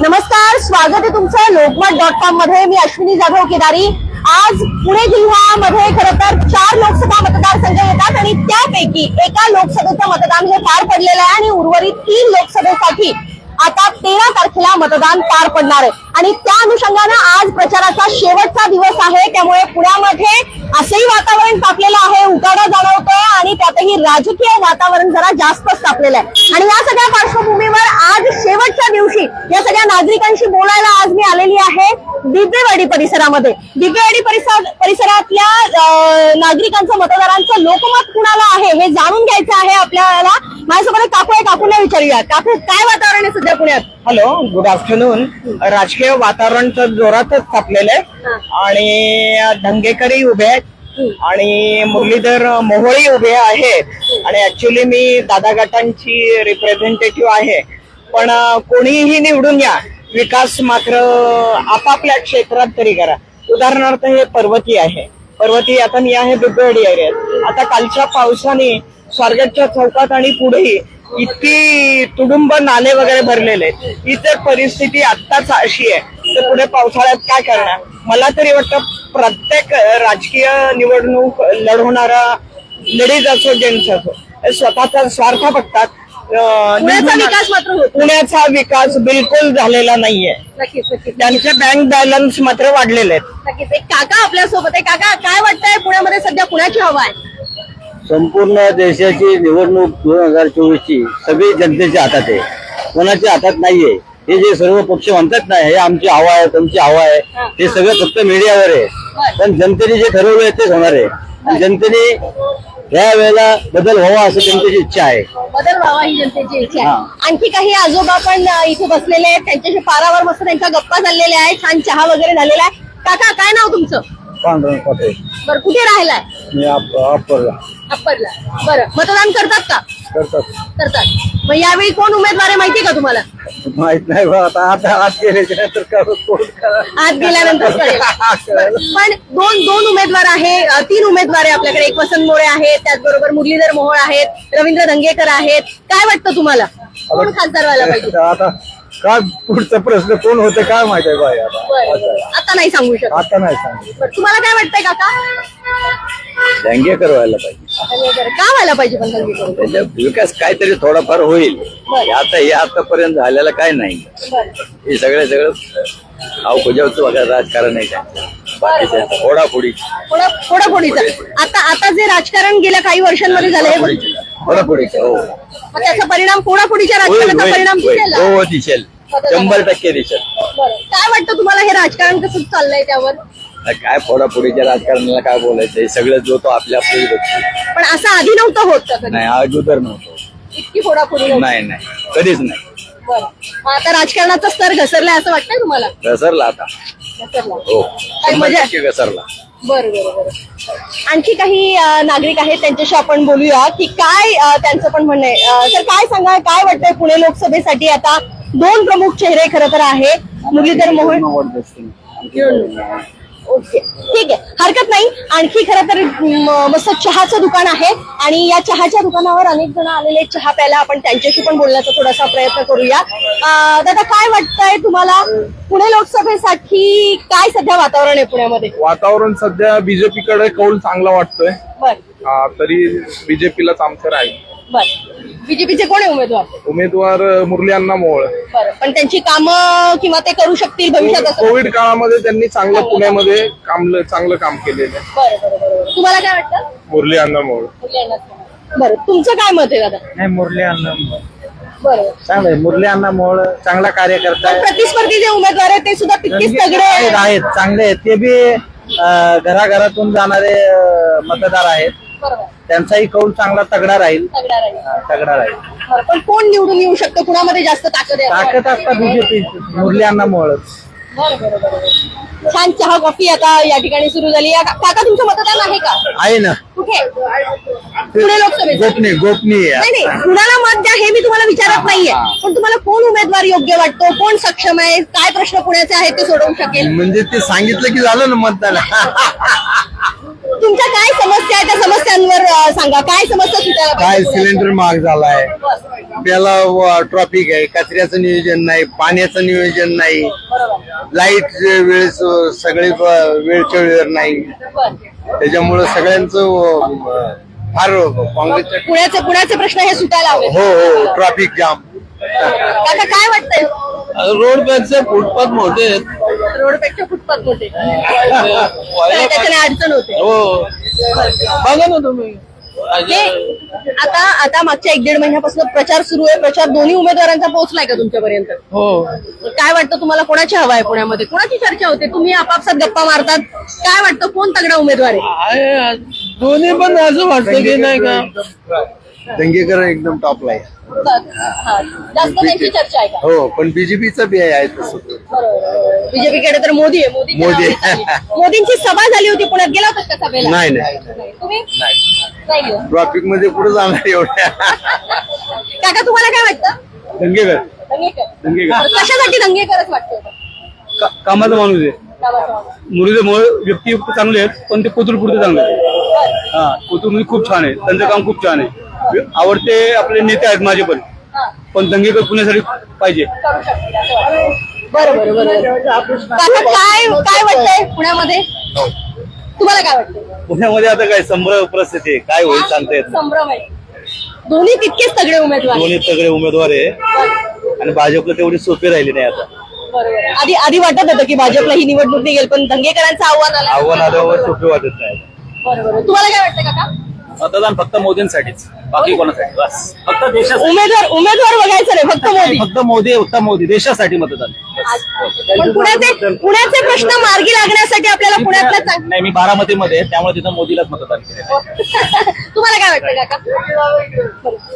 नमस्कार स्वागत आहे तुमचं लोकमत डॉट कॉममध्ये. मी अश्विनी जाधव केदारी. आज पुणे जिल्ह्यामध्ये खर तर चार लोकसभा मतदारसंघ येतात आणि त्यापैकी एका लोकसभेचं मतदान हे पार पडलेलं आहे आणि उर्वरित तीन लोकसभेसाठी आता तेरा तारखेला मतदान पार पडणार आहे. आणि त्या अनुषंगानं आज प्रचाराचा शेवटचा दिवस आहे. त्यामुळे पुण्यामध्ये असंही वातावरण तापलेलं आहे. उकाडा जाणवतोय आणि त्यातही राजकीय वातावरण जरा जास्तच तापलेलं आहे. आणि या सगळ्या पार्श्वभूमीवर आज शेवटच्या दिवशी या सगळ्या नागरिकांशी बोलायला आज मी आलेली आहे दिव्यवाडी परिसरामध्ये. दिव्यवाडी परिसर परिसरातल्या नागरिकांचं मतदारांचं लोकमत कुणाला आहे हे जाणून घ्यायचं आहे आपल्याला. माझ्यासोबत काकू आहे. काकूला विचारूया. काकू काय वातावरण आहे सध्या पुण्यात? हॅलो गुड आफ्टरनून राजकीय वातावरण तर जोरातच तापलेलं आहे. आणि धंगेकरही उभे आहेत. आणि मुरलीधर मोहोळी उभे आहेत. आणि ऍक्च्युली मी दादा गटांची रिप्रेझेंटेटिव्ह आहे. पण कोणीही निवडून या. विकास मात्र आपापल्या क्षेत्रात तरी करा. उदाहरणार्थ हे पर्वती आहे. पर्वती आता मी आहे बिबवेडी एरियात आता कालच्या पावसाने स्वारगेटच्या चौकात आणि पुढेही इतकी तुडुंब नाले वगैरे भरलेले आहेत. ही तर परिस्थिती आत्ताच अशी आहे. तर पुढे पावसाळ्यात काय करणार? मला तरी वाटतं प्रत्येक राजकीय निवडणूक लढवणारा लेडीज असो. जेंट्स असो स्वतःचा स्वार्थ बघतात. पुण्याचा विकास मात्र पुण्याचा विकास बिलकुल झालेला नाहीये. त्यांचे बँक बॅलन्स मात्र वाढलेले आहेत. नक्कीच. एक काका आपल्यासोबत आहे. काका काय वाटतंय पुण्यामध्ये सध्या पुण्याची हवा आहे? संपूर्ण देशाची निवडणूक दोन हजार चोवीस ची सगळी जनतेच्या हातात आहे. कोणाच्या हातात नाहीये. हे जे सर्व पक्ष म्हणतात ना हे आमची हवा आहे तुमची हवा आहे हे सगळं फक्त मीडियावर आहे. पण जनतेने जे ठरवलं आहे तेच होणार आहे. आणि जनतेने या वेळेला बदल व्हावा असं त्यांची इच्छा आहे. बदल व्हावा ही जनतेची इच्छा आहे. हा. आणखी काही आजोबा पण इथे बसलेले आहेत. त्यांच्याशी पारावर मस्त त्यांच्या गप्पा चाललेल्या आहेत. छान चहा वगैरे झालेला आहे. काका काय नाव तुमचं? पांढरण पाटील. बरं कुठे राहिलाय? मी अप्परला बरं. मतदान करतात का? करतात. करतात. मग यावेळी कोण उमेदवार आहे माहितीये का तुम्हाला? माहीत नाही बा आता आता आत गेल्याच्यानंतर का कोण आत गेल्यानंतर कळेल. पण दोन दोन उमेदवार आहे अ, तीन उमेदवार आहे आपल्याकडे. एक वसंत मोरे आहेत त्याचबरोबर मुरलीधर मोहोळ आहेत रवींद्र दंगेकर आहेत. काय वाटतं तुम्हाला? कोण खासदार व्हायला पाहिजे? आता काय पुढचा प्रश्न कोण होते काय माहिती आहे आता. बरं, बरं. आता नाही सांगू शकत. आता नाही सांगितलं बरं, तुम्हाला काय वाटतंय काका? दंगेकर व्हायला पाहिजे. का व्हायला पाहिजे पण दंगेकर त्याच्या विकास काहीतरी थोडाफार होईल. आता हे आतापर्यंत झालेलं काय नाही. बरं. हे सगळं सगळं अव खुजावचं वगैरे राजकारण आहे त्यांचं. फोडाफोडी थोडा आता आता जे राजकारण गेल्या काही वर्षांमध्ये झालंय फोडाफोडीचं. हो. मग त्याचा परिणाम फोडाफोडीच्या होईल, राजकारणाचा होईल, परिणाम होईल. दिसेल हो ना? हो, दिसेल. शंभर टक्के दिसेल. बरं. काय वाटतं तुम्हाला हे राजकारण कसं चाललंय त्यावर? काय फोडाफोडीच्या राजकारणाला काय बोलायचं सगळं जो तो आपल्या बघतो. पण असं आधी नव्हतं होत का कधी? नाही अगोदर नव्हतो इतकी फोडाफोडी नव्हती. नाही नाही. कधीच नाही. बरं. मग आता राजकारणाचा स्तर घसरलाय असं वाटतंय तुम्हाला? घसरला आता. घसरला. हो. काय शंभर मजा? टक्के घसरला. बरं बरं बरं. आणखी काही अं, नागरिक आहेत त्यांच्याशी आपण बोलूया की काय अं, त्यांचं पण म्हणणं आहे. अं, तर काय सांगा काय वाटतंय पुणे लोकसभेसाठी? आता दोन प्रमुख चेहरे खरं तर आहे मुरलीधर मोहोळ ओके. ठीक आहे. हरकत नाही. आणखी खरं तर मस्त चहाचं दुकान आहे आणि या चहाच्या दुकानावर अनेक जण आलेले चहा प्यायला. आपण त्यांच्याशी पण बोलण्याचा थोडासा प्रयत्न करूया. दादा काय वाटतंय तुम्हाला पुणे लोकसभेसाठी काय सध्या वातावरण आहे पुण्यामध्ये? वातावरण सध्या बीजेपी कडे कौल चांगला वाटतोय. बर. तरी बीजेपीलाच आमचं राहील. बर. बीजेपीचे कोण आहे उमेदवार? उमेदवार मुरली अण्णा मोहोळ बरं पण त्यांची कामं किंवा ते करू शकतील भविष्यात असं कोविड काळामध्ये त्यांनी चांगलं पुण्यामध्ये काम चांगलं काम केलेलं आहे. बरं बरं बरं बरं. तुम्हाला काय वाटतं? मुरली अण्णा मोहोळ बरं तुमचं काय मत आहे दादा? नाही मुरली अण्णा बरं. चांगलं मुरली अण्णा मोहोळ चांगला कार्यकर्ता पण प्रतिस्पर्धी जे उमेदवार आहेत ते सुद्धा तितकेच तगडे आहेत. आहेत आहेत, चांगले आहेत. ते बी अं, घराघरातून जाणारे अं, मतदार आहेत. बरोबर. त्यांचाही कौल चांगला तगडा राहील. तगडा राहील. तगडा राहील. बरं, पण कोण निवडून येऊ शकतं? कुणामध्ये जास्त ताकद आहे असं ताकद असता बीजेपी मुरली अण्णा मोहोळ बरं, बरं, बरं, बरं. छान चहा कॉफी आता या ठिकाणी सुरू झाली या- काका तुमचं मतदान आहे का? आहे ना. कुठे? पुणे लोकसभेत गोपनीय गोपनीय. नाही नाही कुणाला मत द्या हे मी तुम्हाला विचारत नाहीये. पण तुम्हाला कोण उमेदवार योग्य वाटतो? कोण सक्षम आहे? काय प्रश्न पुण्याचे आहेत ते सोडवू शकेल? म्हणजे ते सांगितलं की झालं ना मतदान. तुमच्या काय समस्या आहे त्या समस्यांवर अं, सांगा. काय समस्या सुटायला काय पाहिजे? सिलेंडर महाग झालाय. त्याला ट्रॉफिक आहे. कचऱ्याचं नियोजन नाही पाण्याचं नियोजन नाही. लाइट वेळेस सगळे ब- वेळच्या वेळेवर नाही. त्याच्यामुळे सगळ्यांचं अं, फार काँग्रेसच्या पुण्याचे पुण्याचे प्रश्न हे सुटायला हवे. हो हो ट्रॉफिक जाम काका काय वाटतंय? रोडपेक्षा फुटपाथ मोठे आहेत. रोडपेक्षा फुटपाथ मोठे. त्याच्याने अडचण होते. हो. बघा ना तुम्ही. हे आता आता मागच्या एक दीड महिन्यापासून प्रचार सुरू आहे. प्रचार दोन्ही उमेदवारांचा पोहोचलाय का तुमच्यापर्यंत? हो. काय वाटतं तुम्हाला कोणाची हवा आहे पुण्यामध्ये? कोणाची चर्चा होते? तुम्ही आपापसात गप्पा मारतात. काय वाटतं? कोण तगडा उमेदवार आहे? आहे. दोन्ही पण असं वाटतं की नाही का? दंगेकर एकदम टॉपला आहे. हा, जास्त त्यांची चर्चा आहे का? हो पण बीजेपीचं बी आहे तसं. बीजेपीकडे तर मोदी आहे. मोदी. मोदी. मोदींची सभा झाली होती. पुण्यात गेला होता का सभेला? नाही नाही. तुम्ही? नाही. गेलो. ट्रॉफिकमध्ये पुढे जाणार एवढ्या. काका तुम्हाला काय वाटतं? दंगेकर. दंगेकर. दंगेकर. कशासाठी दंगेकरच वाटतं कामाचा माणूस आहे. मुलीचे व्यक्ती चांगले आहेत पण ते कोथरूड पुढे चांगले आहेत. हा कोथरूड खूप छान आहे. त्यांचं काम खूप छान आहे. आवडते आपले नेते आहेत माझे पण. हा. पण दंगेकर पुण्यासाठी पाहिजे. बरं बरं बरं. काका काय काय वाटतंय पुण्यामध्ये? तुम्हाला काय वाटतं पुण्यामध्ये आता काय संभ्रम परिस्थिती आहे. काय होईल सांगता येत नाही. संभ्रम आहे. दोन्ही तितकेच तगडे उमेदवार. दोन्ही सगळे उमेदवार आहे. आणि भाजपला तेवढी सोपी राहिली नाही आता. बरोबर आधी आधी वाटत होतं की भाजपला ही निवडणूक निघेल पण दंगेकरांचं आव्हान आलं. आव्हान आल्यावर सोपी वाटत नाही. बरोबर तुम्हाला काय वाटतं काका? मतदान फक्त मोदींसाठीच. बाकी कोणासाठी? बस. फक्त देशासाठी. उमेदवार उमेदवार बघायचं नाही फक्त मोदी. फक्त मोदी उत्तम मोदी. देशासाठी मतदान. पण पुण्याचे पुण्याचे प्रश्न मार्गी लागण्यासाठी आपल्याला पुण्यातलं चांग- नाही मी बारामती मध्ये आहे, त्यामुळे तिथं मोदीलाच मतदान तुम्हाला काय वाटतं काका?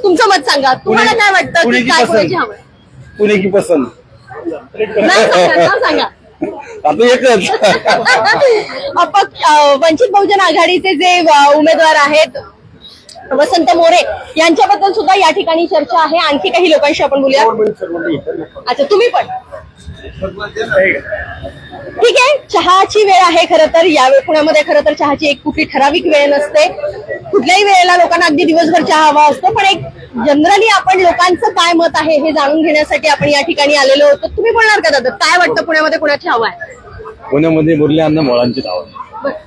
तुमचं मत सांगा. तुम्हाला काय वाटतं की पुण्याची काय पसंत. कोणाची हवं आहे? पुणे की पसंत. सांगा नाव सांगा. आता एकच. अपक्ष अं, वंचित बहुजन आघाडीचे जे अं, उमेदवार आहेत वसंत मोरे यांच्याबद्दल सुद्धा या ठिकाणी चर्चा आहे. आणखी काही लोकांशी आपण बोलूया. अच्छा तुम्ही पण. ठीक आहे. चहाची वेळ आहे खरं तर. यावेळी पुण्यामध्ये खरं तर चहाची एक कुठली ठराविक वेळ नसते. कुठल्याही वेळेला लोकांना अगदी दिवसभर चहा हवा असतो पण एक जनरली आपण लोकांचं काय मत आहे हे जाणून घेण्यासाठी आपण या ठिकाणी आलेलो होतो. तुम्ही बोलणार का दादा? काय वाटतं पुण्यामध्ये कुणाची हवा आहे? पुण्यामध्ये मुरली अन्न मोळांची धाव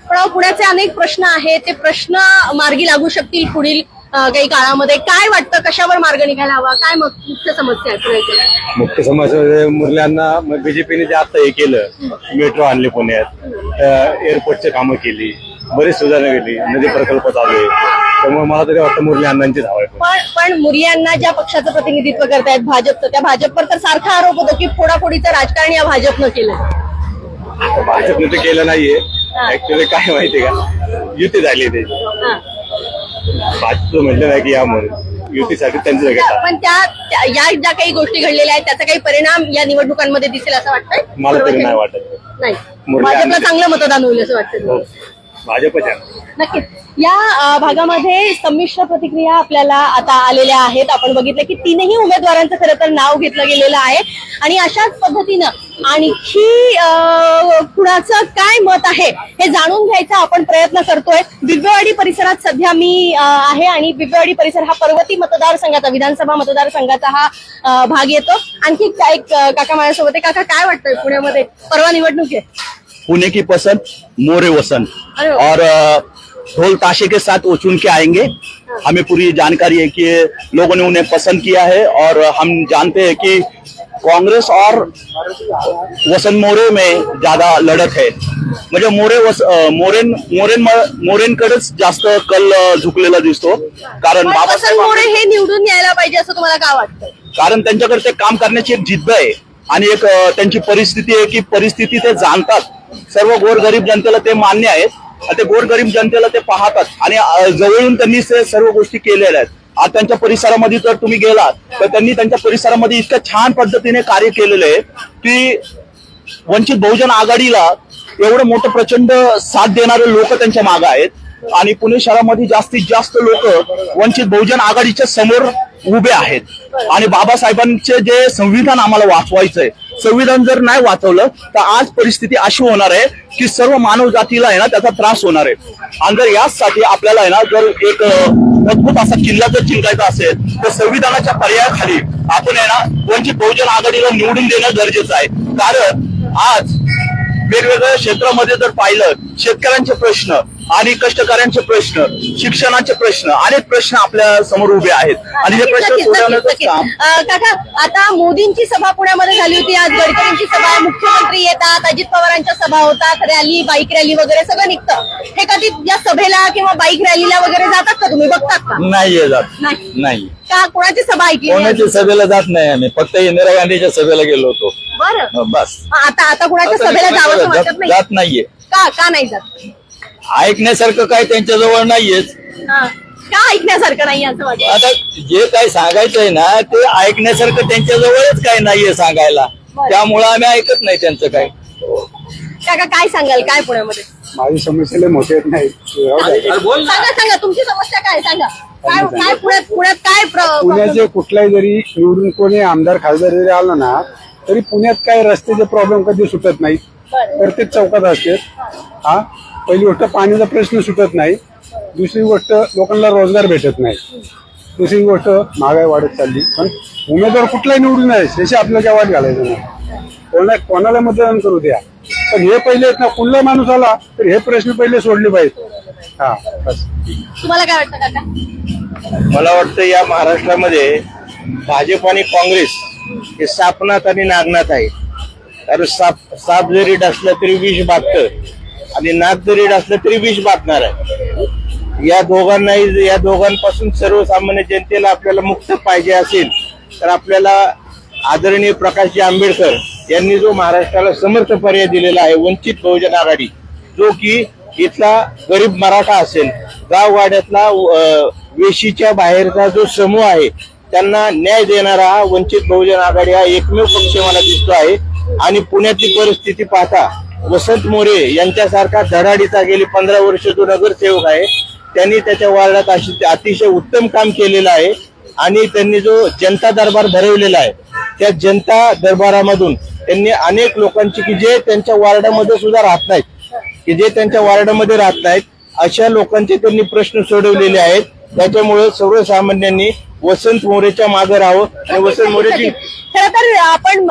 पण पुण्याचे अनेक प्रश्न आहेत. ते प्रश्न मार्गी लागू शकतील पुढील काही काळामध्ये. काय वाटतं? कशावर मार्ग निघायला हवा? काय मुख्य समस्या आहे मुख्य समस्या मुरल्यांना बीजेपीने जे आता हे केलं मेट्रो आणले पुण्यात एअरपोर्टची कामं केली बरीच सुधारणा केली नदी प्रकल्प चालू आहे. त्यामुळे मला तरी वाटतं मुरली अण्णांची धाव आहे. पण पण मुरियांना ज्या पक्षाचं प्रतिनिधित्व करतायत भाजपचं त्या भाजपवर तर सारखा आरोप होतो की फोडाफोडीचं राजकारण या भाजपनं केलं भाजपने ते केलं नाहीये. ऍक्च्युली काय माहितीये का? युती झाली त्याची भाजप म्हटलं नाही की या म्हणून युतीसाठी त्यांचं घेतात पण त्या त्या- या ज्या काही गोष्टी घडलेल्या आहेत त्याचा काही परिणाम या निवडणुकांमध्ये दिसेल असं वाटतंय? मला तरी नाही वाटत. नाही? मुरली भाजपला चांगलं मतदान होईल असं वाटतं हो. भाजपच्या. नक्कीच. या भागामध्ये संमिश्र प्रतिक्रिया आपल्याला आता आलेल्या आहेत. आपण बघितलं की तीनही उमेदवारांचं खरं तर नाव घेतलं गेलेलं आहे. आणि अशाच पद्धतीनं आणखी कुणाचं काय मत आहे हे जाणून घ्यायचा आपण प्रयत्न करतोय. बिबवेवाडी परिसरात सध्या मी आहे आणि बिबवेवाडी परिसर हा पर्वती मतदारसंघाचा विधानसभा मतदारसंघाचा हा भाग येतो. आणखी काय काका माझ्यासोबत आहे. काका काय वाटतंय पुण्यामध्ये? परवा निवडणूक आहे. पुणे की पसंद मोरे वसंत। और ढोल ताशे के साथ वो चुन के आएँगे। हमें पूरी जानकारी है कि लोगों ने उन्हें पसंद किया है और हम जानते हैं कि कांग्रेस और वसंत मोरे में ज़्यादा लढत है। म्हणजे मोरे वस अ, मोरेन मोरेन मोरेंकडेच जास्त कल झुकलेला दिसतो। कारण बाबासाहेब मोरे हे निवडून यायला पाहिजे असं तुम्हाला काय वाटतं कारण त्यांच्याकडे ते काम करण्याची एक जिद्द आहे आणि एक त्यांची परिस्थिती आहे की परिस्थिती ते जाणतात. सर्व गोरगरीब जनतेला ते मान्य आहेत. आणि ते गोरगरीब जनतेला ते पाहतात. आणि जवळून त्यांनी सर्व गोष्टी केलेल्या आहेत. आज त्यांच्या परिसरामध्ये जर तुम्ही गेलात तर त्यांनी त्यांच्या परिसरामध्ये इतक्या छान पद्धतीने कार्य केलेलं आहे की वंचित बहुजन आघाडीला एवढं मोठं प्रचंड साथ देणारे लोक त्यांच्या मागे आहेत. आणि पुणे शहरामध्ये जास्तीत जास्त लोक वंचित बहुजन आघाडीच्या समोर उभे आहेत. आणि बाबासाहेबांचे जे संविधान आम्हाला वाचवायचंय संविधान जर नाही वाचवलं तर आज परिस्थिती अशी होणार आहे की सर्व मानव जातीला आहे ना त्याचा त्रास होणार आहे. आणि जर याचसाठी आपल्याला आहे ना जर एक मजबूत असा किल्ला जर जिंकायचा असेल तर संविधानाच्या पर्यायाखाली आपण आहे ना वंचित बहुजन आघाडीला निवडून देणं गरजेचं आहे. कारण आज वेगवेगळ्या क्षेत्रामध्ये जर पाहिलं शेतकऱ्यांचे प्रश्न आणि कष्टकऱ्यांचे प्रश्न शिक्षणाचे प्रश्न अनेक प्रश्न आपल्यासमोर उभे आहेत. आणि हे प्रश्न नक्कीच, सोडवण्याचं नक्कीच. काम अं, काका आता मोदींची सभा पुण्यामध्ये झाली होती. आज गडकरींची सभा आहे मुख्यमंत्री येतात अजित पवारांच्या सभा होतात रॅली बाईक रॅली वगैरे सगळं निघतं. हे कधी या सभेला किंवा बाईक रॅलीला वगैरे जातात का तुम्ही? बघतात का? नाहीये जात नाही. नाही. का? कोणाची सभा ऐकली नाही? कोणाच्या सभेला जात नाही आम्ही. फक्त इंदिरा गांधीच्या सभेला गेलो होतो. बरं. बस. आता आता कुणाच्या सभेला जावं जात- वाटत नाही जात नाहीये. का? का नाही जात? ऐकण्यासारखं काय त्यांच्याजवळ नाहीयेच. हा. का ऐकण्यासारखं नाही असं वाटतं? आता जे काही सांगायचंय ना ते ऐकण्यासारखं त्यांच्याजवळच काय नाहीये सांगायला. त्यामुळं आम्ही ऐकत नाही त्यांचं काय. काका काय सांगाल? काय पुण्यामध्ये? माझी समस्या लय मोठे आहेत नाही सांगा सांगा तुमची समस्या काय सांगा. काय काय पुण्यात पुण्यात काय प्र- पुण्याचे कुठलाही जरी निवडून कोणी आमदार खासदार जरी आलो ना तरी पुण्यात काय रस्त्याचे प्रॉब्लेम कधी सुटत नाही. प्रत्येक चौकात असते. हा? पहिली गोष्ट पाण्याचा प्रश्न सुटत नाही. दुसरी गोष्ट लोकांना रोजगार भेटत नाही. दुसरी गोष्ट महागाई वाढत चालली. पण उमेदवार कुठलाही निवडून आहे त्याशी आपल्याला काय वाट घालायचं नाही. कोणा कोणाला मतदान करू द्या. पण हे पहिले आहेत ना कुठला माणूस आला तर हे प्रश्न पहिले सोडले पाहिजे. हा बस. तुम्हाला काय वाटतं काका? मला वाटतं या महाराष्ट्रामध्ये भाजप आणि काँग्रेस हे सापनात आणि नागनाथ आहे कारण साप साप जरी डसलं तरी विष बाधतं आणि नाक जरी असलं तरी विष बातणार आहे. या दोघांनाही या दोघांपासून सर्वसामान्य जनतेला आपल्याला मुक्त पाहिजे असेल तर आपल्याला आदरणीय प्रकाशजी आंबेडकर यांनी जो महाराष्ट्राला समर्थ पर्याय दिलेला आहे वंचित बहुजन आघाडी जो की इथला गरीब मराठा असेल गाववाड्यातला वेशीच्या बाहेरचा जो समूह आहे त्यांना न्याय देणारा हा वंचित बहुजन आघाडी हा एकमेव पक्ष मला दिसतो आहे. आणि पुण्याची परिस्थिती पाहता वसंत मोरे यांच्यासारखा धडाडीचा गेली पंधरा वर्ष जो नगरसेवक आहे त्यांनी त्याच्या वार्डात अशी अतिशय उत्तम काम केलेलं आहे आणि त्यांनी जो जनता दरबार भरवलेला आहे त्या जनता दरबारामधून त्यांनी अनेक लोकांची की जे त्यांच्या वार्डामध्ये सुद्धा राहत नाहीत की जे त्यांच्या वार्डामध्ये राहत नाहीत अशा लोकांचे त्यांनी प्रश्न सोडवलेले आहेत. त्याच्यामुळे सर्वसामान्यांनी वसंत मोरेच्या मागे राहावं आणि वसंत मोरेची खर तर आपण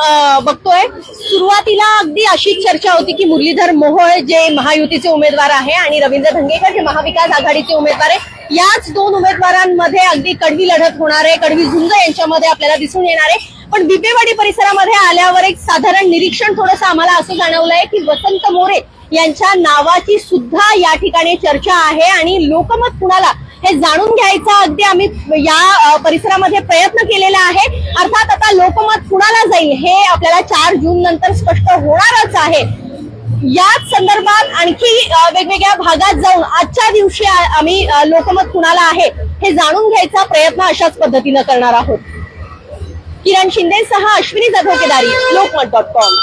बघतोय सुरुवातीला अगदी अशीच चर्चा होती की मुरलीधर मोहोळ जे महायुतीचे उमेदवार आहे आणि रवींद्र धंगेकर जे महाविकास आघाडीचे उमेदवार आहे याच दोन उमेदवारांमध्ये अगदी कडवी लढत होणार आहे कडवी झुंज यांच्यामध्ये आपल्याला दिसून येणार आहे. पण बिबेवाडी परिसरामध्ये आल्यावर एक साधारण निरीक्षण थोडंसं आम्हाला असं जाणवलंय की वसंत मोरे यांच्या नावाची सुद्धा या ठिकाणी चर्चा आहे आणि लोकमत कुणाला हे जाणून घ्यायचा अगदी आम्ही या परिसरामध्ये प्रयत्न केलेला आहे. अर्थात आता लोकमत कुणाला जाईल हे आपल्याला चार जून नंतर स्पष्ट होणारच आहे. याच संदर्भात आणखी वेगवेगळ्या भागात जाऊन आजच्या दिवशी आम्ही लोकमत कुणाला आहे हे जाणून घ्यायचा प्रयत्न अशाच पद्धतीनं करणार आहोत. किरण शिंदे सहा अश्विनी जाधव केदारी लोकमत डॉट कॉम.